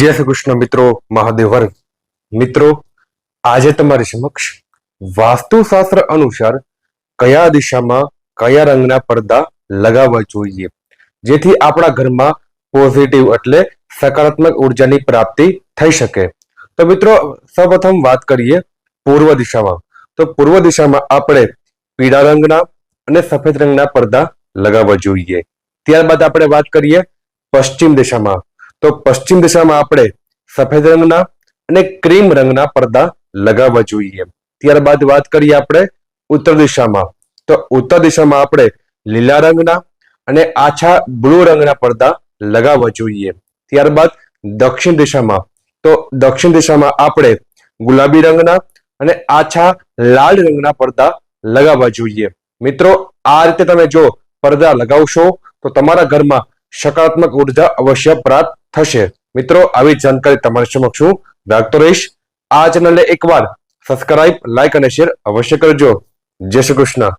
જય શ્રી કૃષ્ણ મિત્રો, મહાદેવ વર્ગ. મિત્રો, આજે તમારી સમક્ષ વાસ્તુશાસ્ત્ર અનુસાર કયા દિશામાં કયા રંગના પડદા લગાવવા જોઈએ? જેથી આપણા ઘરમાં પોઝિટિવ એટલે સકારાત્મક ઉર્જાની પ્રાપ્તિ થઈ શકે. તો મિત્રો સૌપ્રથમ વાત કરીએ પૂર્વ દિશામાં. તો પૂર્વ દિશામાં આપણે પીળા રંગના અને સફેદ રંગના પડદા લગાવવા જોઈએ. ત્યારબાદ આપણે વાત કરીએ પશ્ચિમ દિશામાં. તો પશ્ચિમ દિશામાં આપણે સફેદ રંગના અને ક્રીમ રંગના પડદા લગાવવા જોઈએ. ત્યારબાદ વાત કરીએ આપણે ઉત્તર દિશામાં. તો ઉત્તર દિશામાં આપણે લીલા રંગના અને આછા બ્લુ રંગના પડદા લગાવવા જોઈએ. ત્યારબાદ દક્ષિણ દિશામાં. તો દક્ષિણ દિશામાં આપણે ગુલાબી રંગના અને આછા લાલ રંગના પડદા લગાવવા જોઈએ. મિત્રો, આ રીતે તમે જો પડદા લગાવશો, તો તમારા ઘરમાં સકારાત્મક ઊર્જા અવશ્ય પ્રાપ્ત થશે. મિત્રો, આવી જાણકારી તમારી સમક્ષ હું રાખતો રહીશ. આ ચેનલને એકવાર સબસ્ક્રાઇબ લાઈક અને શેર અવશ્ય કરજો. જય શ્રી કૃષ્ણ.